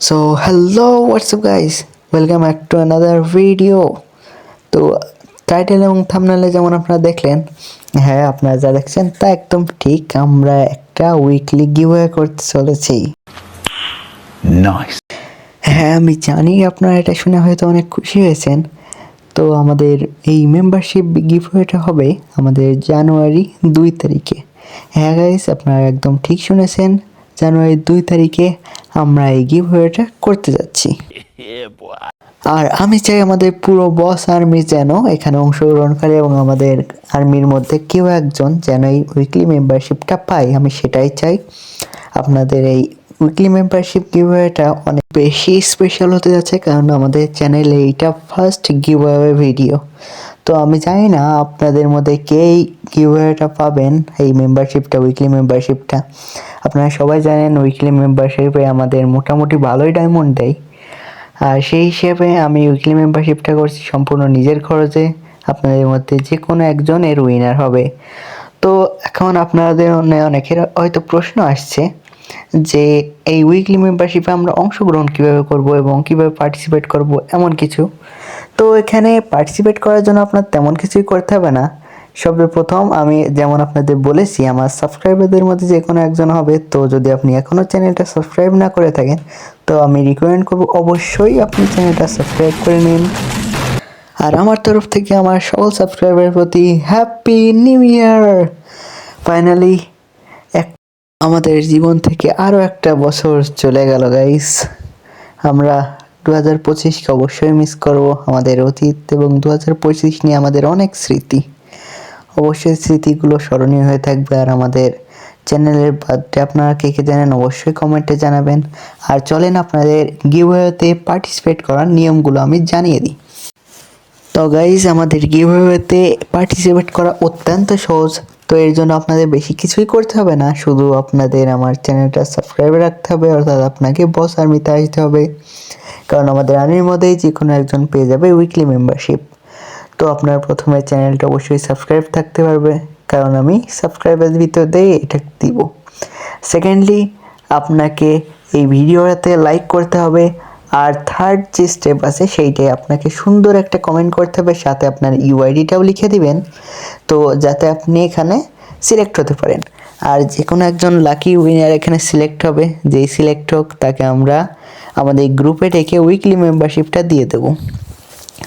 So hello what's up guys? Welcome back to another video. তো title এবং থামনেলে যেমন আপনারা দেখলেন হ্যাঁ আপনারা যা দেখছেন তা একদম ঠিক। আমরা একটা উইকলি গিভওয়ে করতে চলেছি। Nice. হ্যাঁ আমি জানি আপনারা এটা শুনে হয়তো অনেক খুশি হয়েছেন। তো আমাদের এই মেম্বারশিপ গিভওয়েটা হবে আমাদের জানুয়ারি দুই তারিখে। হ্যাঁ গাইস আপনারা একদম ঠিক শুনেছেন। জানুয়ারি দুই তারিখে আমরা এই গিভওয়েটা করতে যাচ্ছি। আর আমি চাই আমাদের পুরো বস আর্মি যেন এখানে অংশগ্রহণকারী এবং আমাদের আর্মির মধ্যে কেউ একজন যেন এই উইকলি মেম্বারশিপটা পায়। আমি সেটাই চাই। আপনাদের এই উইকলি মেম্বারশিপ গিভওয়েটা অনেক বেশি স্পেশাল হতে যাচ্ছে, কারণ আমাদের চ্যানেলে এইটা ফার্স্ট গিভওয়ে ভিডিও তো আমি জানি না আপনাদের মধ্যে কে গিভওয়েটা পাবেন, এই মেম্বারশিপটা উইকলি মেম্বারশিপটা আপনারা সবাই জানেন উইকলি মেম্বারশিপে আমাদের মোটামুটি ভালোই ডায়মন্ড দেয়। আর সেই হিসেবে আমি উইকলি মেম্বারশিপটা করছি সম্পূর্ণ নিজের খরচে, আপনাদের মধ্যে যে কোনো একজন এর উইনার হবে। তো এখন আপনাদের অনেকের হয়তো প্রশ্ন আসছে যে এই উইকলি মেম্বারশিপে আমরা অংশগ্রহণ কীভাবে করব এবং কীভাবে পার্টিসিপেট করব, এমন কিছু। তো এখানে পার্টিসিপেট করার জন্য আপনার তেমন কিছুই করতে হবে না। সর্বপ্রথম আমি যেমন আপনাদের বলেছি, আমার সাবস্ক্রাইবারদের মধ্যে যে কোনো একজন হবে, তো যদি আপনি এখনও চ্যানেলটা সাবস্ক্রাইব না করে থাকেন, তো আমি রিকমেন্ড করব অবশ্যই আপনি চ্যানেলটা সাবস্ক্রাইব করে নিন। আর আমার তরফ থেকে আমার সকল সাবস্ক্রাইবারের প্রতি হ্যাপি নিউ ইয়ার ফাইনালি এক আমাদের জীবন থেকে আরও একটা বছর চলে গেল গাইস আমরা দু হাজার পঁচিশকে অবশ্যই মিস করব আমাদের অতীত এবং দু হাজার পঁচিশ নিয়ে আমাদের অনেক স্মৃতি। অবশ্যই স্মৃতিগুলো স্মরণীয় হয়ে থাকবে আর আমাদের চ্যানেলের বার্থডে আপনারা কে কে জানেন অবশ্যই কমেন্টে জানাবেন। আর চলেন আপনাদের গিভওয়েতে পার্টিসিপেট করার নিয়মগুলো আমি জানিয়ে দিই। তো গাইজ আমাদের গিভওয়েতে পার্টিসিপেট করা অত্যন্ত সহজ। তো এর জন্য আপনাদের বেশি কিছুই করতে হবে না, শুধু আপনাদের আমার চ্যানেলটা সাবস্ক্রাইব রাখতে হবে, অর্থাৎ আপনাকে বস আর্মিতে আসতে হবে। কারণ আমাদের আর্মির মধ্যেই যে কোনো একজন পেয়ে যাবে উইকলি মেম্বারশিপ তো আপনার প্রথমে চ্যানেলটা অবশ্যই সাবস্ক্রাইব থাকতে পারবে, কারণ আমি সাবস্ক্রাইবের ভিতর দিয়ে এটা দিব। সেকেন্ডলি আপনাকে এই ভিডিওটাতে লাইক করতে হবে, আর থার্ড যে স্টেপ আছে সেইটাই আপনাকে সুন্দর একটা কমেন্ট করতে হবে, সাথে আপনার ইউআইডিটাও লিখে দিবেন, তো যাতে আপনি এখানে সিলেক্ট হতে পারেন। আর যে কোনো একজন লাকি উইনার এখানে সিলেক্ট হবে, যেই সিলেক্ট হোক, তাকে আমরা আমাদের গ্রুপে ডেকে উইকলি মেম্বারশিপটা দিয়ে দেবো।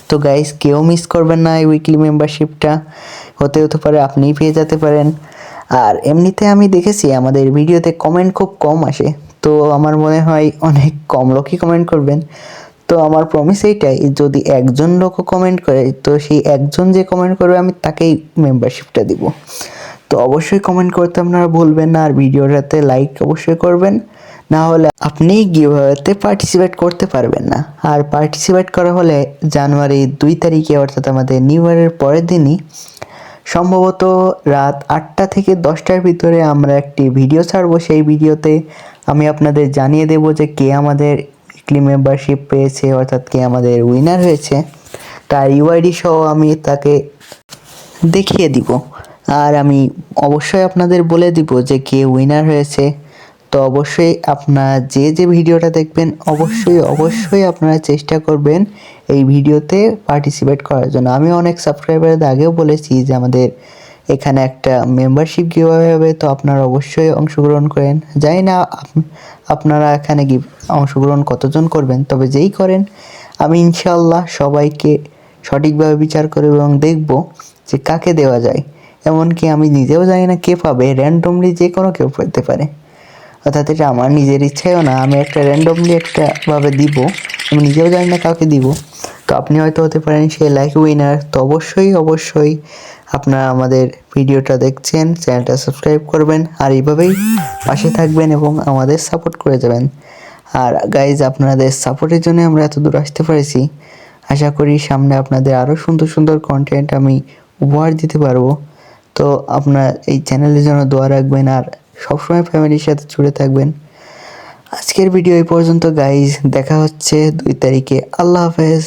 তো গাইস কেউ মিস করবেন না এই উইকলি মেম্বারশিপটা হতে হতে পারে আপনিই পেয়ে যেতে পারেন। আর এমনিতে আমি দেখেছি আমাদের ভিডিওতে কমেন্ট খুব কম আসে। তো আমার মনে হয় অনেক কম লোকই কমেন্ট করবেন। তো আমার প্রমিস এইটাই, যদি একজন লোকও কমেন্ট করে, তো সেই একজন যে কমেন্ট করবে, আমি তাকেই মেম্বারশিপটা দিব। তো অবশ্যই কমেন্ট করতে আপনারা ভুলবেন না। আর ভিডিওটাতে লাইক অবশ্যই করবেন। না হলে আপনি গিভওয়েতে পার্টিসিপেট করতে পারবেন না। আর পার্টিসিপেট করা হলে জানুয়ারি দুই তারিখে, অর্থাৎ আমাদের নিউ ইয়ারের পরের দিনই, সম্ভবত রাত আটটা থেকে দশটার ভিতরে আমরা একটি ভিডিও ছাড়বো। সেই ভিডিওতে আমি আপনাদের জানিয়ে দেব যে কে আমাদের উইকলি মেম্বারশিপ পেয়েছে, অর্থাৎ কে আমাদের উইনার হয়েছে। তার ইউআইডি সহ আমি তাকে দেখিয়ে দিব। আর আমি অবশ্যই আপনাদের বলে দিব যে কে উইনার হয়েছে। তো অবশ্যই আপনারা যে যে ভিডিওটা দেখবেন, অবশ্যই অবশ্যই আপনারা চেষ্টা করবেন এই ভিডিওতে পার্টিসিপেট করার জন্য। আমি অনেক সাবস্ক্রাইবারদের আগেও বলেছি যে আমাদের এখানে একটা মেম্বারশিপ কীভাবে হবে, তো আপনারা অবশ্যই অংশগ্রহণ করেন। জানি না আপ- আপনারা এখানে অংশগ্রহণ কতজন করবেন, তবে যেই করেন, আমি ইনশাল্লাহ সবাইকে সঠিকভাবে বিচার করে এবং দেখব যে কাকে দেওয়া যায়। এমনকি আমি নিজেও জানি না কে পাবে র্যান্ডমলি যে কোনো কেউ পেতে পারে। অর্থাৎ এটা আমার নিজের ইচ্ছেও না, আমি একটা র্যান্ডমলি একটা ভাবে দিব, আমি নিজেও জানি না কাউকে দিব। তো আপনি হয়তো হতে পারেন সেই লাইক উইনার তো অবশ্যই অবশ্যই আপনারা আমাদের ভিডিওটা দেখছেন, চ্যানেলটা সাবস্ক্রাইব করবেন, আর এইভাবেই পাশে থাকবেন এবং আমাদের সাপোর্ট করে যাবেন। আর গাইজ আপনাদের সাপোর্টের জন্য আমরা এত দূর আসতে পেরেছি। আশা করি সামনে আপনাদের আরও সুন্দর সুন্দর কন্টেন্ট আমি উপহার দিতে পারব। তো আপনার এই চ্যানেলের জন্য দোয়া রাখবেন, আর সবসময় ফ্যামিলির সাথে জুড়ে থাকবেন। আজকের ভিডিও এই পর্যন্ত গাইজ দেখা হচ্ছে দুই তারিখে। আল্লাহ হাফেজ।